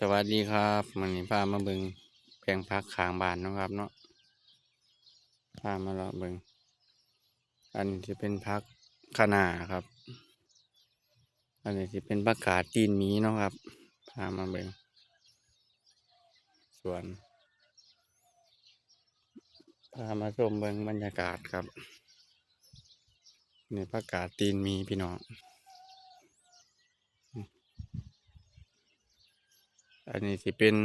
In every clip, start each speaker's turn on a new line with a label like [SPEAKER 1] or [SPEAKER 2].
[SPEAKER 1] สวัสดีครับมันนี้พามาเบิงแปลงพักขางบานนะครับเนาะพามาเลาะเบิงอันนี้จะเป็นพักขนาครับ อันนี้จะเป็นผักกาตีนหมีเนาะครับพามาเบิงสวนพามาชมเบิงบรรยากาศครับนี่ผักกาตีนหมีพี่น้อง อันนี้สิเป็น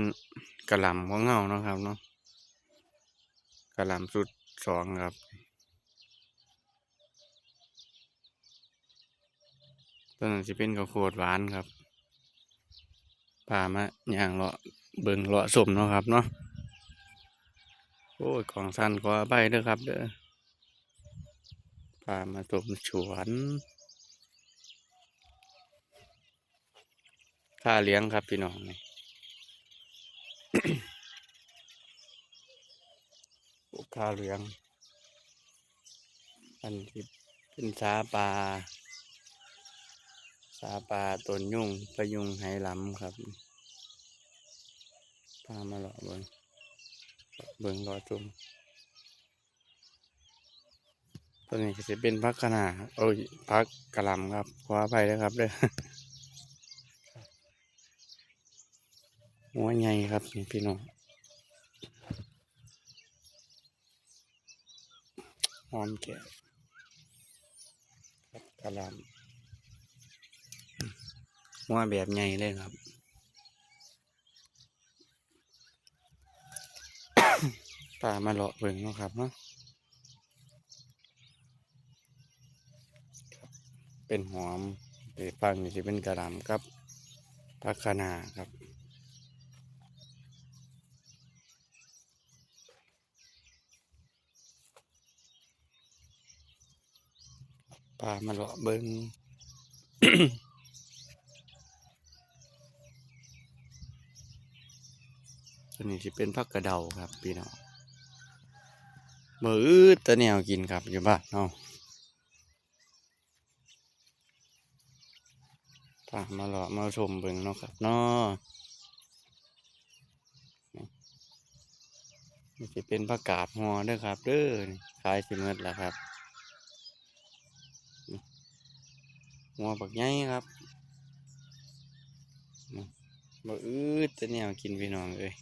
[SPEAKER 1] กระหล่ำของเงาเนาะครับเนาะกระหล่ำสุดสองครับ ต้นนั้นสิเป็นข้าวโพดหวานครับพามาย่างเลาะเบิ่งเลาะสมเนาะครับเนาะโอ้ยของสั้นก็ใบเด้อครับเด้อพามาชมสวนค่าเลี้ยงครับพี่น้องนี่ ปลูกข้าวเหลืองอันที่เป็นสาปลาสาปลาต้นยุ่งประยุงไหหลำครับพามาเลาะเบิงเบิงรอจุ่มตัวนี้ก็จะเป็นพักขนาโอ้ยพักกระลำครับขออภัยนะครับเด้อหัวใหญ่ครับนี่พี่น้อง หอมแก่ครับกระลำหัวแบบใหญ่เลยครับป่ามาเลาะเบิ่งนะครับเนาะครับเป็นหอมเดี๋ยวฟังนี่สิเป็นกระลำครับพักคะนาครับ ป่ามาเลาะเบิ่งตัวนี้จะเป็นผักกระเดาครับพี่น้องมือตะแนวกินครับอยู่บ้านเนาะป่ามาเลาะมาชมเบิ่งเนาะครับเนาะนี่จะเป็นผักกาดหัวเด้อครับ เด้อขายสิเมดแล้วครับ หัวบักใหญ่ครับนี่มืออืดแตะแนวกินพี่น้องเอ้ย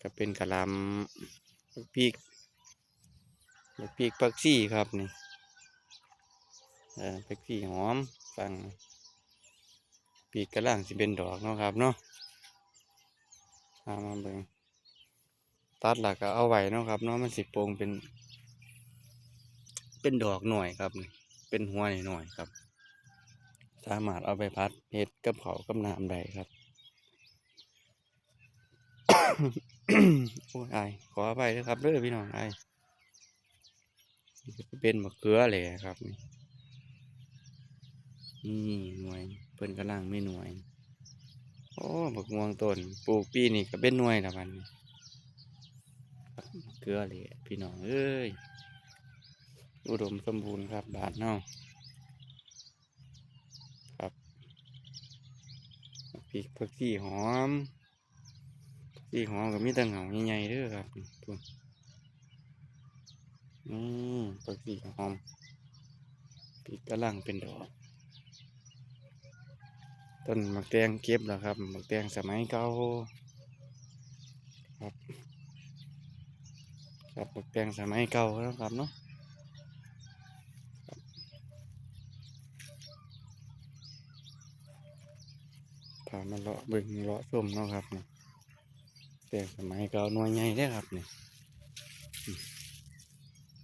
[SPEAKER 1] ก็เป็นกะลำบักพริกบักพริกผักชีครับนี่เออผักชีหอมฟังปีกกระล่างสิเป็นดอกเนาะครับเนาะพามาเบิ่งตัดหลักก็เอาไว้เนาะครับเนาะมันสิโปรงเป็น เป็นดอกหน่อยครับ เป็นหัวหน่อยๆครับ สามารถเอาไปพัดเห็ดกับเขากับน้ำได้ครับโอ้ยอายขออภัยด้วยครับเด้อพี่น้องไอเป็นมะเขือเลยครับนี่หน่วยเพิ่นกำลังไม่หน่วย โอ้บักม่วงต้นปลูกปีนี่ก็เป็นหน่วยละมันนี่ครับมะเขือเลยพี่น้องเอ้ยอุดมสมบูรณ์ครับบาทเนาะครับ พริกผักชีหอมสีหอมก็มีแต่เหงาใหญ่ๆเด้อครับทุกนี่ปักสีหอมปีกกำลังเป็นดอก ต้นหมักแตงเก็บแล้วครับหมักแตงสมัยเก่าครับครับหมักแตงสมัยเก่าแล้วครับเนาะครับ พามาเลาะเบิ่งเลาะชมเนาะครับนี่แต่สมัยเก่าหน่วยใหญ่เด้ครับนี่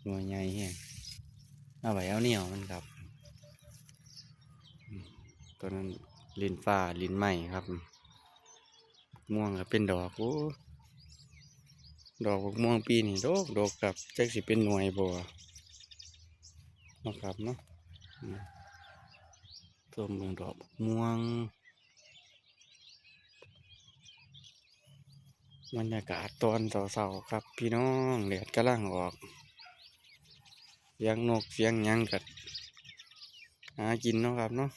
[SPEAKER 1] หน่วยใหญ่แฮงเอาไว้เอาเหนียวมันครับตัวนั้นลินฟ้าลินไหม่ครับ ม่วงก็เป็นดอกโอ้ดอกบักม่วงปีนี่ดอกดอกครับจักสิเป็นหน่วยบ่เนะครับเนาะต้มเบิ่งดอกม่วง บรรยากาศตอนเสาๆครับ พี่น้องแดดกำลังออกเสียงนกเสียงยังกัดหากินเนาะครับเนาะ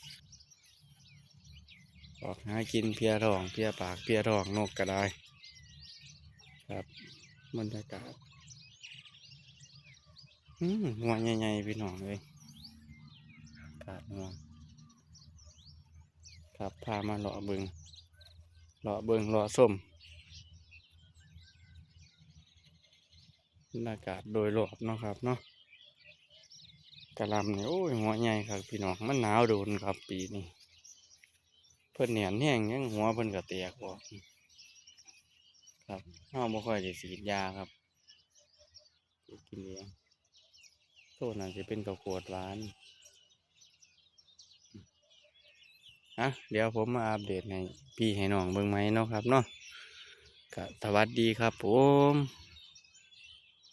[SPEAKER 1] ออกหากินเพียรองเพียปากเพียรองนกก็ได้ ครับบรรยากาศอืมหัวใหญ่ๆพี่น้องเลยกาศหัวครับพามาเลาะเบิงเลาะเบิงเลาะส้ม รรยากาศโดยรอบเนาะครับเนาะกะลำเนี่ยโอ้ยหัวใหญ่ครับพี่น้องมันหนาวโดนครับปีนี้เพิ่นเหนียนแห้งยังหัวเพิ่นก็แตกออกครับเฮาบ่ค่อยได้ฉีดยาครับกินเองโทษน่าจะเป็นกระโกดหวานอะเดี๋ยวผมมาอัปเดตให้พี่ให้น้องเบิ่งไหมเนาะครับเนาะก็สวัสดีครับผม